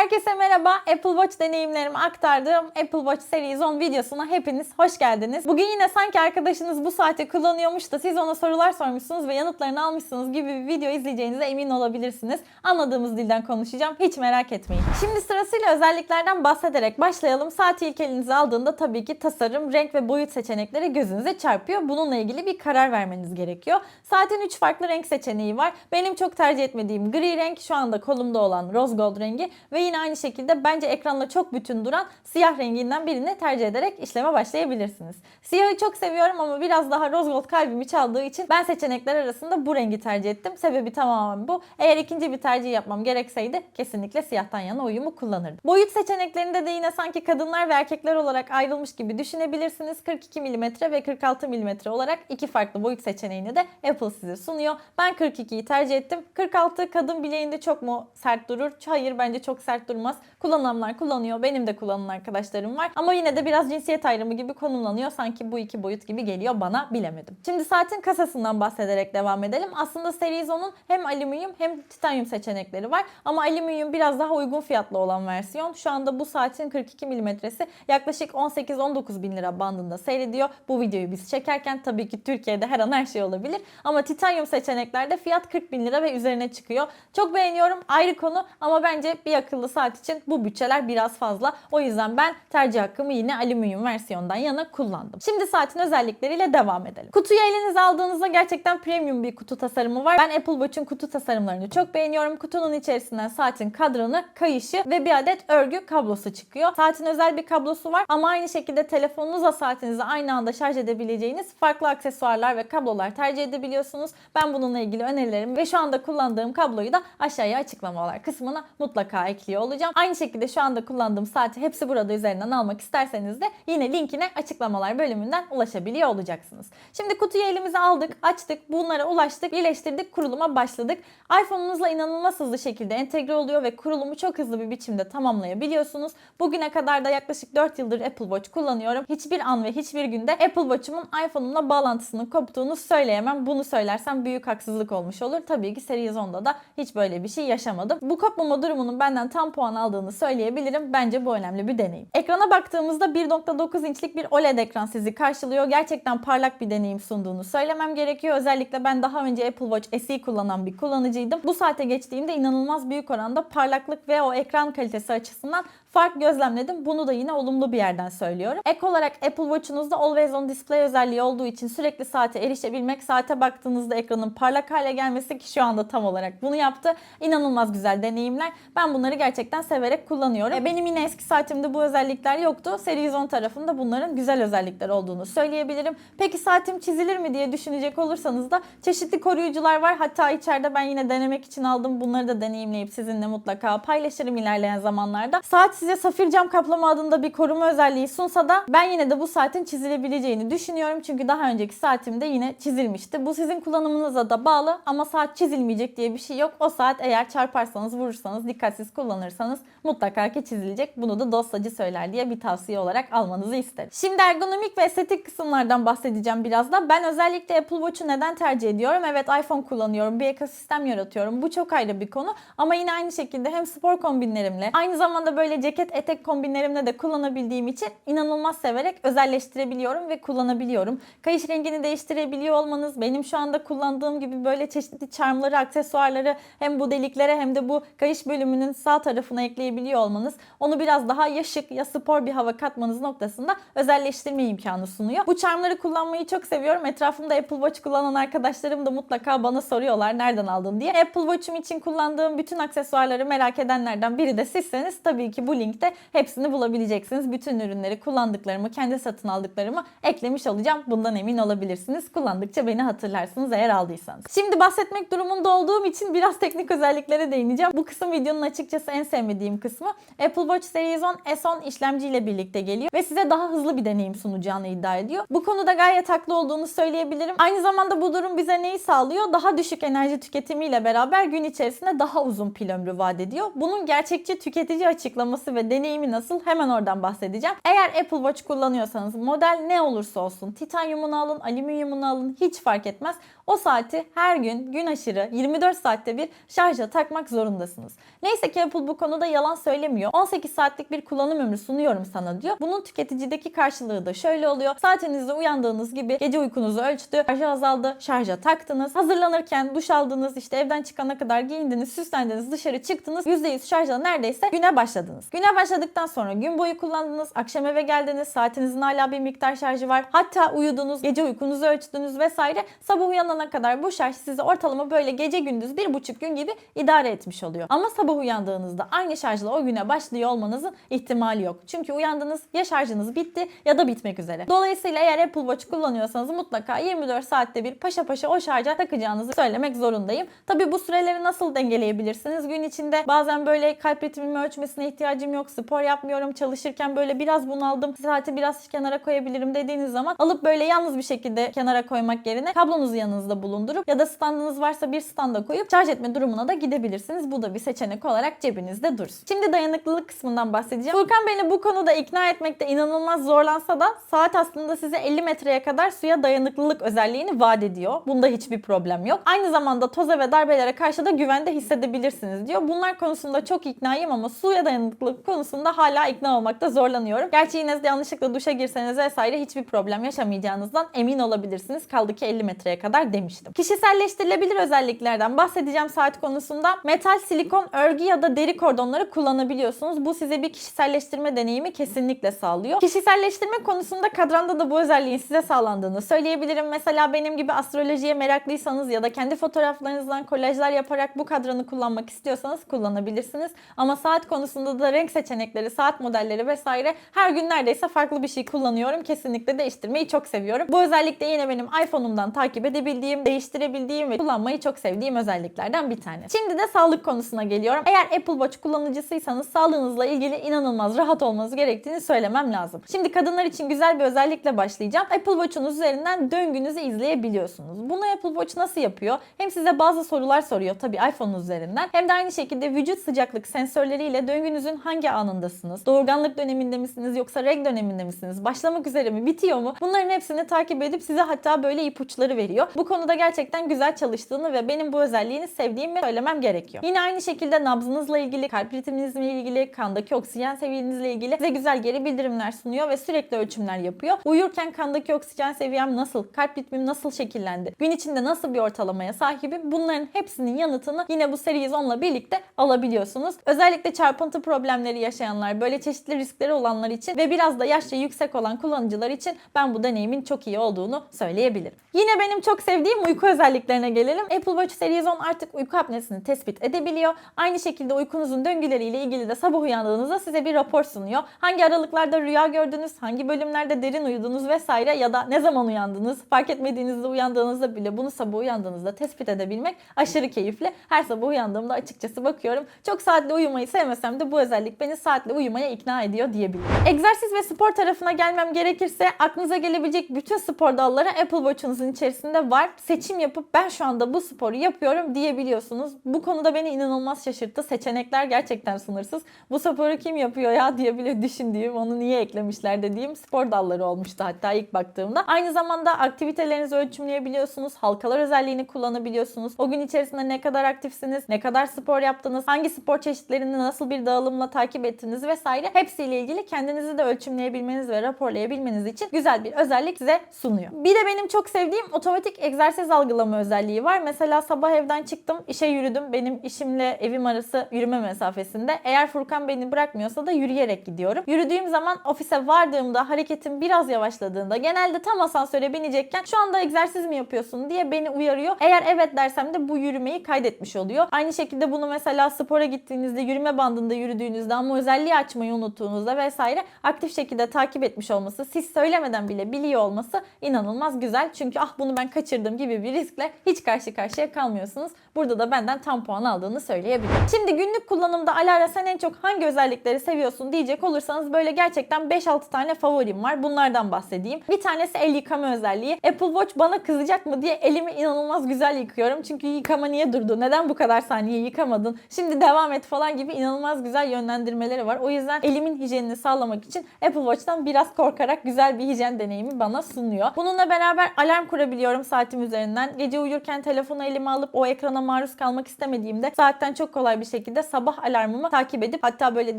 Herkese merhaba. Apple Watch deneyimlerimi aktardığım Apple Watch Series 10 videosuna hepiniz hoş geldiniz. Bugün yine sanki arkadaşınız bu saati kullanıyormuş da siz ona sorular sormuşsunuz ve yanıtlarını almışsınız gibi bir video izleyeceğinize emin olabilirsiniz. Anladığımız dilden konuşacağım. Hiç merak etmeyin. Şimdi sırasıyla özelliklerden bahsederek başlayalım. Saati ilk elinize aldığında tabii ki tasarım, renk ve boyut seçenekleri gözünüze çarpıyor. Bununla ilgili bir karar vermeniz gerekiyor. Saatin 3 farklı renk seçeneği var. Benim çok tercih etmediğim gri renk, şu anda kolumda olan rose gold rengi ve yine aynı şekilde bence ekranla çok bütün duran siyah renginden birini tercih ederek işleme başlayabilirsiniz. Siyahı çok seviyorum ama biraz daha rose gold kalbimi çaldığı için ben seçenekler arasında bu rengi tercih ettim. Sebebi tamamen bu. Eğer ikinci bir tercih yapmam gerekseydi kesinlikle siyahtan yana uyumu kullanırdım. Boyut seçeneklerinde de yine sanki kadınlar ve erkekler olarak ayrılmış gibi düşünebilirsiniz. 42 mm ve 46 mm olarak iki farklı boyut seçeneğini de Apple size sunuyor. Ben 42'yi tercih ettim. 46 kadın bileğinde çok mu sert durur? Hayır bence çok sert durmaz. Kullananlar kullanıyor. Benim de kullanan arkadaşlarım var. Ama yine de biraz cinsiyet ayrımı gibi konumlanıyor. Sanki bu iki boyut gibi geliyor bana bilemedim. Şimdi saatin kasasından bahsederek devam edelim. Aslında Series 10'un hem alüminyum hem titanyum seçenekleri var. Ama alüminyum biraz daha uygun fiyatlı olan versiyon. Şu anda bu saatin 42 milimetresi yaklaşık 18-19 bin lira bandında seyrediyor. Bu videoyu biz çekerken tabii ki Türkiye'de her an her şey olabilir. Ama titanyum seçeneklerde fiyat 40 bin lira ve üzerine çıkıyor. Çok beğeniyorum ayrı konu ama bence bir akıllı saat için bu bütçeler biraz fazla. O yüzden ben tercih hakkımı yine alüminyum versiyondan yana kullandım. Şimdi saatin özellikleriyle devam edelim. Kutuyu elinize aldığınızda gerçekten premium bir kutu tasarımı var. Ben Apple Watch'un kutu tasarımlarını çok beğeniyorum. Kutunun içerisinden saatin kadranı, kayışı ve bir adet örgü kablosu çıkıyor. Saatin özel bir kablosu var ama aynı şekilde telefonunuzla saatinizi aynı anda şarj edebileceğiniz farklı aksesuarlar ve kablolar tercih edebiliyorsunuz. Ben bununla ilgili önerilerim ve şu anda kullandığım kabloyu da aşağıya açıklamalar kısmına mutlaka ekliyor olacağım. Aynı şekilde şu anda kullandığım saati hepsi burada üzerinden almak isterseniz de yine linkine açıklamalar bölümünden ulaşabiliyor olacaksınız. Şimdi kutuyu elimize aldık, açtık, bunlara ulaştık, birleştirdik, kuruluma başladık. iPhone'unuzla inanılmaz hızlı şekilde entegre oluyor ve kurulumu çok hızlı bir biçimde tamamlayabiliyorsunuz. Bugüne kadar da yaklaşık 4 yıldır Apple Watch kullanıyorum. Hiçbir an ve hiçbir günde Apple Watch'umun iPhone'umla bağlantısının koptuğunu söyleyemem. Bunu söylersem büyük haksızlık olmuş olur. Tabii ki Series 10'da da hiç böyle bir şey yaşamadım. Bu kopmama durumunun benden tam puan aldığını söyleyebilirim. Bence bu önemli bir deneyim. Ekrana baktığımızda 1.9 inçlik bir OLED ekran sizi karşılıyor. Gerçekten parlak bir deneyim sunduğunu söylemem gerekiyor. Özellikle ben daha önce Apple Watch SE kullanan bir kullanıcıydım. Bu saate geçtiğimde inanılmaz büyük oranda parlaklık ve o ekran kalitesi açısından fark gözlemledim. Bunu da yine olumlu bir yerden söylüyorum. Ek olarak Apple Watch'unuzda Always On Display özelliği olduğu için sürekli saate erişebilmek, saate baktığınızda ekranın parlak hale gelmesi ki şu anda tam olarak bunu yaptı. İnanılmaz güzel deneyimler. Ben bunları gerçekten severek kullanıyorum. E, Benim yine eski saatimde bu özellikler yoktu. Series 10 tarafında bunların güzel özellikler olduğunu söyleyebilirim. Peki saatim çizilir mi diye düşünecek olursanız da çeşitli koruyucular var. Hatta içeride ben yine denemek için aldım. Bunları da deneyimleyip sizinle mutlaka paylaşırım ilerleyen zamanlarda. Saat size safir cam kaplama adında bir koruma özelliği sunsa da ben yine de bu saatin çizilebileceğini düşünüyorum. Çünkü daha önceki saatimde yine çizilmişti. Bu sizin kullanımınıza da bağlı ama saat çizilmeyecek diye bir şey yok. O saat eğer çarparsanız, vurursanız, dikkatsiz kullanırsanız mutlaka ki çizilecek. Bunu da dostacı söyler diye bir tavsiye olarak almanızı isterim. Şimdi ergonomik ve estetik kısımlardan bahsedeceğim biraz da. Ben özellikle Apple Watch'u neden tercih ediyorum? Evet iPhone kullanıyorum. Bir ekosistem yaratıyorum. Bu çok ayrı bir konu. Ama yine aynı şekilde hem spor kombinlerimle aynı zamanda böyle ceket etek kombinlerimle de kullanabildiğim için inanılmaz severek özelleştirebiliyorum ve kullanabiliyorum. Kayış rengini değiştirebiliyor olmanız, benim şu anda kullandığım gibi böyle çeşitli charmları, aksesuarları hem bu deliklere hem de bu kayış bölümünün sağ tarafına ekleyebiliyor olmanız onu biraz daha ya şık ya spor bir hava katmanız noktasında özelleştirme imkanı sunuyor. Bu charmları kullanmayı çok seviyorum. Etrafımda Apple Watch kullanan arkadaşlarım da mutlaka bana soruyorlar nereden aldın diye. Apple Watch'um için kullandığım bütün aksesuarları merak edenlerden biri de sizseniz tabii ki bu linkte hepsini bulabileceksiniz. Bütün ürünleri kullandıklarımı, kendi satın aldıklarımı eklemiş olacağım. Bundan emin olabilirsiniz. Kullandıkça beni hatırlarsınız eğer aldıysanız. Şimdi bahsetmek durumunda olduğum için biraz teknik özelliklere değineceğim. Bu kısım videonun açıkçası en sevmediğim kısmı. Apple Watch Series 10 S10 işlemciyle birlikte geliyor ve size daha hızlı bir deneyim sunacağını iddia ediyor. Bu konuda gayet haklı olduğunu söyleyebilirim. Aynı zamanda bu durum bize neyi sağlıyor? Daha düşük enerji tüketimiyle beraber gün içerisinde daha uzun pil ömrü vaat ediyor. Bunun gerçekçi tüketici açıklaması ve deneyimi nasıl hemen oradan bahsedeceğim. Eğer Apple Watch kullanıyorsanız model ne olursa olsun titanyumunu alın, alüminyumunu alın hiç fark etmez. O saati her gün gün aşırı 24 saatte bir şarja takmak zorundasınız. Neyse ki Apple bu konuda yalan söylemiyor. 18 saatlik bir kullanım ömrü sunuyorum sana diyor. Bunun tüketicideki karşılığı da şöyle oluyor. Saatinizde uyandığınız gibi gece uykunuzu ölçtü, şarjı azaldı, şarja taktınız. Hazırlanırken duş aldınız, işte evden çıkana kadar giyindiniz, süslendiniz, dışarı çıktınız. %100 şarjla neredeyse güne başladınız. Güne başladıktan sonra gün boyu kullandınız, akşam eve geldiniz, saatinizin hala bir miktar şarjı var. Hatta uyudunuz, gece uykunuzu ölçtünüz vesaire. Sabah uyanana kadar bu şarj size ortalama böyle gece gündüz bir buçuk gün gibi idare etmiş oluyor. Ama sabah uyandığınızda aynı şarjla o güne başlıyor olmanızın ihtimali yok. Çünkü uyandınız ya şarjınız bitti ya da bitmek üzere. Dolayısıyla eğer Apple Watch kullanıyorsanız mutlaka 24 saatte bir paşa paşa o şarja takacağınızı söylemek zorundayım. Tabi bu süreleri nasıl dengeleyebilirsiniz? Gün içinde bazen böyle kalp ritmimi ölçmesine ihtiyacım yok, spor yapmıyorum, çalışırken böyle biraz bunaldım, saati biraz kenara koyabilirim dediğiniz zaman alıp böyle yalnız bir şekilde kenara koymak yerine kablonuzu yanınızda bulundurup ya da standınız varsa bir standa koyup şarj etme durumuna da gidebilirsiniz. Bu da bir seçenek olarak cebinizde dursun. Şimdi dayanıklılık kısmından bahsedeceğim. Furkan beni bu konuda ikna etmekte inanılmaz zorlansa da saat aslında size 50 metreye kadar suya dayanıklılık özelliğini vaat ediyor. Bunda hiçbir problem yok. Aynı zamanda toza ve darbelere karşı da güvende hissedebilirsiniz diyor. Bunlar konusunda çok iknayım ama suya dayanıklılık konusunda hala ikna olmakta zorlanıyorum. Gerçi yine de yanlışlıkla duşa girseniz vesaire hiçbir problem yaşamayacağınızdan emin olabilirsiniz. Kaldı ki 50 metreye kadar demiştim. Kişiselleştirilebilir özelliklerden bahsedeceğim saat konusunda. Metal, silikon, örgü ya da deri kordonları kullanabiliyorsunuz. Bu size bir kişiselleştirme deneyimi kesinlikle sağlıyor. Kişiselleştirme konusunda kadranda da bu özelliğin size sağlandığını söyleyebilirim. Mesela benim gibi astrolojiye meraklıysanız ya da kendi fotoğraflarınızdan kolajlar yaparak bu kadranı kullanmak istiyorsanız kullanabilirsiniz. Ama saat konusunda da renk seçenekleri, saat modelleri vesaire her gün neredeyse farklı bir şey kullanıyorum. Kesinlikle değiştirmeyi çok seviyorum. Bu özellik de yine benim iPhone'umdan takip edebildiğim, değiştirebildiğim ve kullanmayı çok sevdiğim özelliklerden bir tanesi. Şimdi de sağlık konusuna geliyorum. Eğer Apple Watch kullanıcısıysanız sağlığınızla ilgili inanılmaz rahat olmanız gerektiğini söylemem lazım. Şimdi kadınlar için güzel bir özellikle başlayacağım. Apple Watch'unuz üzerinden döngünüzü izleyebiliyorsunuz. Bunu Apple Watch nasıl yapıyor? Hem size bazı sorular soruyor tabii iPhone üzerinden hem de aynı şekilde vücut sıcaklık sensörleriyle döngünüzün hangi anındasınız? Doğurganlık döneminde misiniz yoksa reg döneminde misiniz? Başlamak üzere mi? Bitiyor mu? Bunların hepsini takip edip size hatta böyle ipuçları veriyor. Bu konuda gerçekten güzel çalıştığını ve benim bu özelliğini sevdiğimi söylemem gerekiyor. Yine aynı şekilde nabzınızla ilgili, kalp ritminizle ilgili, kandaki oksijen seviyenizle ilgili size güzel geri bildirimler sunuyor ve sürekli ölçümler yapıyor. Uyurken kandaki oksijen seviyem nasıl, kalp ritmim nasıl şekillendi, gün içinde nasıl bir ortalamaya sahibim bunların hepsinin yanıtını yine bu Series 10'la birlikte alabiliyorsunuz. Özellikle çarpıntı problemleri yaşayanlar, böyle çeşitli riskleri olanlar için ve biraz da yaşça yüksek olan kullanıcılar için ben bu deneyimin çok iyi olduğunu söyleyebilirim. Yine benim çok sevdiğim uyku özelliklerine gelelim. Apple Watch Series 10 artık uyku apnesini tespit edebiliyor. Aynı şekilde uykunuzun döngüleriyle ilgili de sabah uyandığınızda size bir rapor sunuyor. Hangi aralıklarda rüya gördünüz, hangi bölümlerde derin uyudunuz vesaire ya da ne zaman uyandınız, fark etmediğinizde uyandığınızda bile bunu sabah uyandığınızda tespit edebilmek aşırı keyifli. Her sabah uyandığımda açıkçası bakıyorum. Çok saatli uyumayı sevmesem de bu özellik beni saatli uyumaya ikna ediyor diyebilirim. Egzersiz ve spor tarafına gelmem gerekirse aklınıza gelebilecek bütün spor dalları Apple Watch'unuzun içerisinde var. Seçim yapıp ben şu anda bu sporu yapıyorum diyebiliyorsunuz. Bu konuda beni inanılmaz şaşırttı. Seçenekler gerçekten sınırsız. Bu sporu kim yapıyor ya diye bile düşündüğüm, onu niye eklemişler dediğim spor dalları olmuştu hatta ilk baktığımda. Aynı zamanda aktivitelerinizi ölçümleyebiliyorsunuz. Halkalar özelliğini kullanabiliyorsunuz. O gün içerisinde ne kadar aktifsiniz, ne kadar spor yaptınız, hangi spor çeşitlerini nasıl bir dağılımla takip ettiniz vesaire hepsiyle ilgili kendinizi de ölçümleyebilmeniz ve raporlayabilmeniz için güzel bir özellik size sunuyor. Bir de benim çok sevdiğim otomatik egzersiz algılama özelliği var. Mesela sabah evden çıktım, işe yürüdüm. Benim işimle evim arası yürüme mesafesinde. Eğer Furkan beni bırakmıyorsa da yürüyerek gidiyorum. Yürüdüğüm zaman ofise vardığımda hareketim biraz yavaşladığında genelde tam asansöre binecekken şu anda egzersiz mi yapıyorsun diye beni uyarıyor. Eğer evet dersem de bu yürümeyi kaydetmiş oluyor. Aynı şekilde bunu mesela spora gittiğinizde yürüme bandında yürüdüğünüzde ama özelliği açmayı unuttuğunuzda vesaire aktif şekilde takip etmiş olması, siz söylemeden bile biliyor olması inanılmaz güzel. Çünkü ah bunu ben kaçırdım gibi bir riskle hiç karşı karşıya kalmıyorsunuz. Burada da benden tam puan aldığını söyleyebilirim. Şimdi günlük kullanımda Alara sen en çok hangi özellikleri seviyorsun diyecek olursanız böyle gerçekten 5-6 tane favorim var. Bunlardan bahsedeyim. Bir tanesi el yıkama özelliği. Apple Watch bana kızacak mı diye elimi inanılmaz güzel yıkıyorum. Çünkü yıkama niye durdu? Neden bu kadar saniye yıkamadın? Şimdi devam et falan gibi inanılmaz güzel yönlendirmeleri var. O yüzden elimin hijyenini sağlamak için Apple Watch'tan biraz korkarak güzel bir hijyen deneyimi bana sunuyor. Bununla beraber alarm kurabiliyorum saatim üzerinden. Gece uyurken telefonu elime alıp o ekrana maruz kalmak istemediğimde saatten çok kolay bir şekilde sabah alarmımı takip edip hatta böyle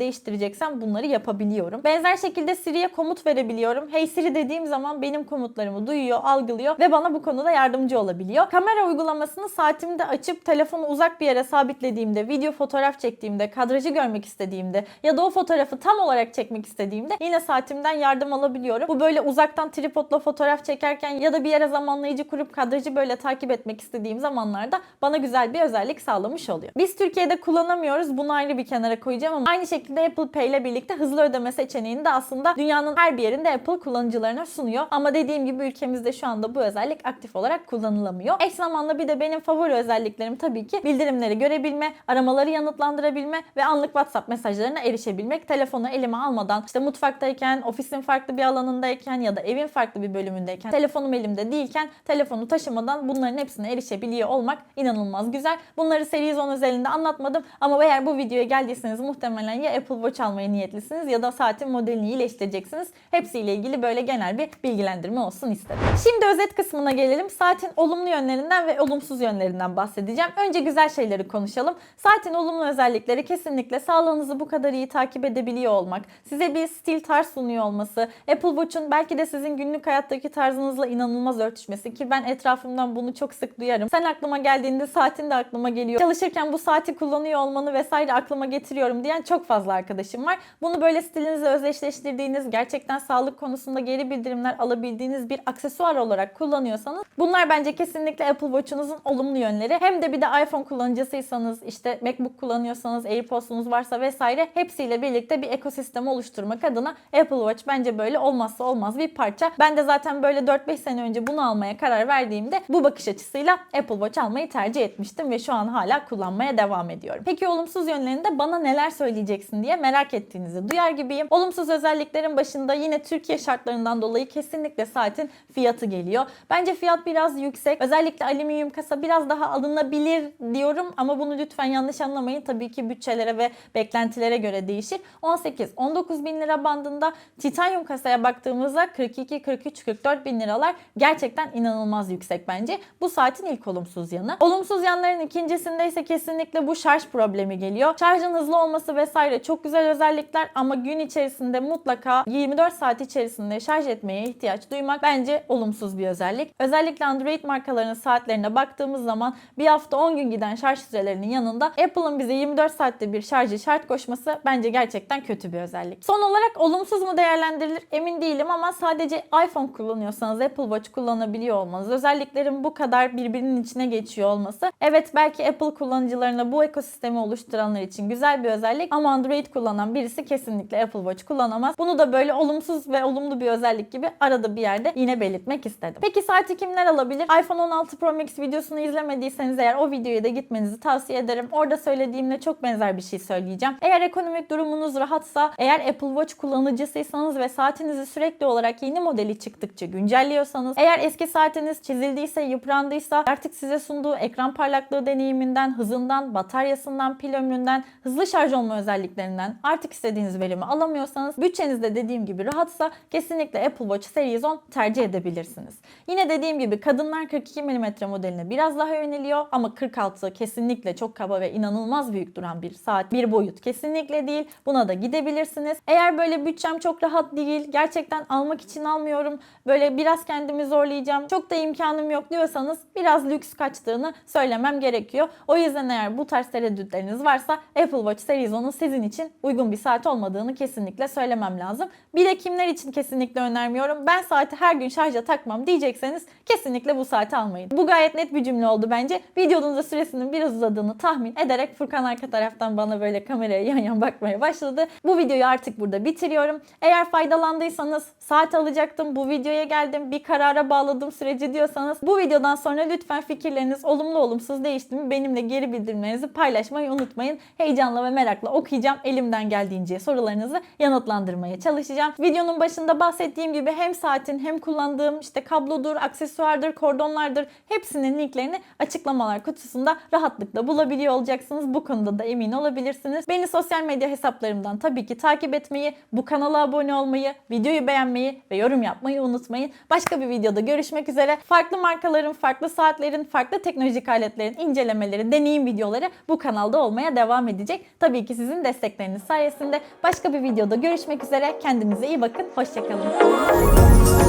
değiştireceksem bunları yapabiliyorum. Benzer şekilde Siri'ye komut verebiliyorum. Hey Siri dediğim zaman benim komutlarımı duyuyor, algılıyor ve bana bu konuda yardımcı olabiliyor. Kamera uygulamasını saatimde açıp telefonu uzak bir yere sabitlediğimde, video fotoğraf çektiğimde, kadrajı görmek istediğimde ya da o fotoğrafı tam olarak çekmek istediğimde yine saatimden yardım alabiliyorum. Bu böyle uzaktan tripodla fotoğraf çekerken ya da bir yere zamanlayıcı kurup kadrajı böyle takip etmek istediğim zamanlarda bana güzel bir özellik sağlamış oluyor. Biz Türkiye'de kullanamıyoruz. Bunu ayrı bir kenara koyacağım ama aynı şekilde Apple Pay ile birlikte hızlı ödeme seçeneğini de aslında dünyanın her bir yerinde Apple kullanıcılarına sunuyor. Ama dediğim gibi ülkemizde şu anda bu özellik aktif olarak kullanılamıyor. Eş zamanlı bir de benim favori özelliklerim tabii ki bildirimleri görebilme, aramaları yanıtlandırabilme ve anlık WhatsApp mesajlarına erişebilmek. Telefonu elime almadan işte mutfaktayken, ofisin farklı bir alanındayken ya da evin farklı bir bölümündeyken, telefonum elimde değilken telefonu taşımadan bunların hepsine erişebiliyor olmak inanılmaz güzel. Bunları Series 10 özelinde anlatmadım ama eğer bu videoya geldiyseniz muhtemelen ya Apple Watch almaya niyetlisiniz ya da saatin modelini iyileştireceksiniz. Hepsiyle ilgili böyle genel bir bilgilendirme olsun istedim. Şimdi özet kısmına gelelim. Saatin olumlu yönlerinden ve olumsuz yönlerinden bahsedeceğim. Önce güzel şeyleri konuşalım. Saatin olumlu özellikleri kesinlikle sağlığınızı bu kadar iyi takip edebiliyor olmak, size bir stil tarz sunuyor olması, Apple Watch'un belki de sizin günlük hayattaki tarzınızla inanılmaz örtüşmesi ki ben etrafımdan bunu çok sık duyarım. Sen aklıma geldiğinde saatin de aklıma geliyor. Çalışırken bu saati kullanıyor olmanı vesaire aklıma getiriyorum diyen çok fazla arkadaşım var. Bunu böyle stilinizle özdeşleştirdiğiniz, gerçekten sağlık konusunda geri bildirimler alabildiğiniz bir aksesuar olarak kullanıyorsanız bunlar bence kesinlikle Apple Watch'unuzun olumlu yönleri. Hem de bir de iPhone kullanıcısıysanız, işte MacBook kullanıyorsanız, AirPods'unuz varsa vesaire hepsiyle birlikte bir ekosistem oluşturmak adına Apple Watch bence böyle olmazsa olmaz bir parça. Ben de zaten böyle 4-5 sene önce bunu almaya karar verdiğimde bu bakış açısıyla Apple Watch almayı tercih etmiştim ve şu an hala kullanmaya devam ediyorum. Peki olumsuz yönlerinde bana neler söyleyeceksin diye merak ettiğinizi duyar gibiyim. Olumsuz özelliklerin başında yine Türkiye şartlarından dolayı kesinlikle saatin fiyatı geliyor. Bence fiyat biraz yüksek. Özellikle alüminyum kasa biraz daha alınabilir diyorum ama bunu lütfen yanlış anlamayın. Tabii ki bütçelere ve beklentilere göre değişir. 18-19 bin lira bandında titanyum kasaya baktığımızda 42, 43, 44 bin liralar gerçekten inanılmaz yüksek bence. Bu saatin ilk olumsuz yanı. Olumsuz yanların ikincisinde ise kesinlikle bu şarj problemi geliyor. Şarjın hızlı olması vesaire çok güzel özellikler ama gün içerisinde mutlaka 24 saat içerisinde şarj etmeye ihtiyaç duymak bence olumsuz bir özellik. Özellikle Android markalarının saatlerine baktığımız zaman bir hafta 10 gün giden şarj sürelerinin yanında Apple'ın bize 24 saatte bir şarjı şart koşması bence gerçekten kötü bir özellik. Son olarak olumsuz mu değerlendirilir emin değilim ama sadece iPhone kullanıyorsanız Apple Watch kullanabiliyor olmanız, özelliklerin bu kadar birbirinin içine geçiyor olması evet belki Apple kullanıcılarına bu ekosistemi oluşturanlar için güzel bir özellik ama Android kullanan birisi kesinlikle Apple Watch kullanamaz. Bunu da böyle olumsuz ve olumlu bir özellik gibi arada bir yerde yine belirtmek istedim. Peki saati kimler alabilir? iPhone 16 Pro Max videosunu izlemediyseniz eğer o videoya da gitmenizi tavsiye ederim. Orada söylediğimle çok benzer bir şey söyleyeceğim. Eğer ekonomik durumunuz rahatsa, eğer Apple Watch kullanıcısıysanız ve saatinizi sürekli olarak yeni modeli çıktıkça güncelliyorsanız, eğer eski saatiniz çizildiyse, yıprandıysa, artık size sunduğu ekran parlaklığı deneyiminden, hızından, bataryasından, pil ömründen, hızlı şarj olma özelliklerinden artık istediğiniz verimi alamıyorsanız, bütçenizde dediğim gibi rahatsa kesinlikle Apple Watch Series 10 tercih edebilirsiniz. Yine dediğim gibi kadınlar 42 mm modeline biraz daha yöneliyor ama 46 kesinlikle çok kaba ve inanılmaz büyük duran bir saat, bir boyut kesinlikle değil. Buna da gidebilirsiniz. Eğer böyle bütçem çok rahat değil, gerçekten almak için almıyorum, böyle biraz kendimi zorlayacağım, çok da imkanım yok diyorsanız biraz lüks kaçtığını söylemem gerekiyor. O yüzden eğer bu tarz tereddütleriniz varsa Apple Watch Series 10'un sizin için uygun bir saat olmadığını kesinlikle söylemem lazım. Bir de kimler için kesinlikle önermiyorum. Ben saati her gün şarja takmam diyecekseniz kesinlikle bu saati almayın. Bu gayet net bir cümle oldu bence. Videonun da süresinin biraz uzadığını tahmin ederek Furkan arka taraftan bana böyle kameraya yan yan bakmaya başladı. Bu videoyu artık burada bitiriyorum. Eğer faydalandıysanız saat alacaktım, bu videoya geldim, bir karara bağladım süreci diyorsanız bu videodan sonra lütfen fikirleriniz olumlu olumsuz değişti mi benimle geri bildirmenizi paylaşmayı unutmayın. Heyecanla ve merakla okuyacağım. Elimden geldiğince sorularınızı yanıtlandırmaya çalışacağım. Videonun başında bahsettiğim gibi hem saatin hem kullandığım işte kablodur, aksesuardır, kordonlardır hepsinin linklerini açıklamalar kutusunda rahatlıkla bulabiliyor olacaksınız. Bu konuda da emin olabilirsiniz. Beni sosyal medya hesaplarımdan tabii ki takip etmeyi, bu kanala abone olmayı, videoyu beğenmeyi ve yorum yapmayı unutmayın. Başka bir videoda görüşmek üzere. Farklı markaların, farklı saatlerin, farklı teknolojik aletlerin incelemeleri, deneyim videoları bu kanalda olmaya devam edecek. Tabii ki sizin destekleriniz sayesinde başka bir videoda görüşmek üzere. Kendinize iyi bakın. Hoşçakalın.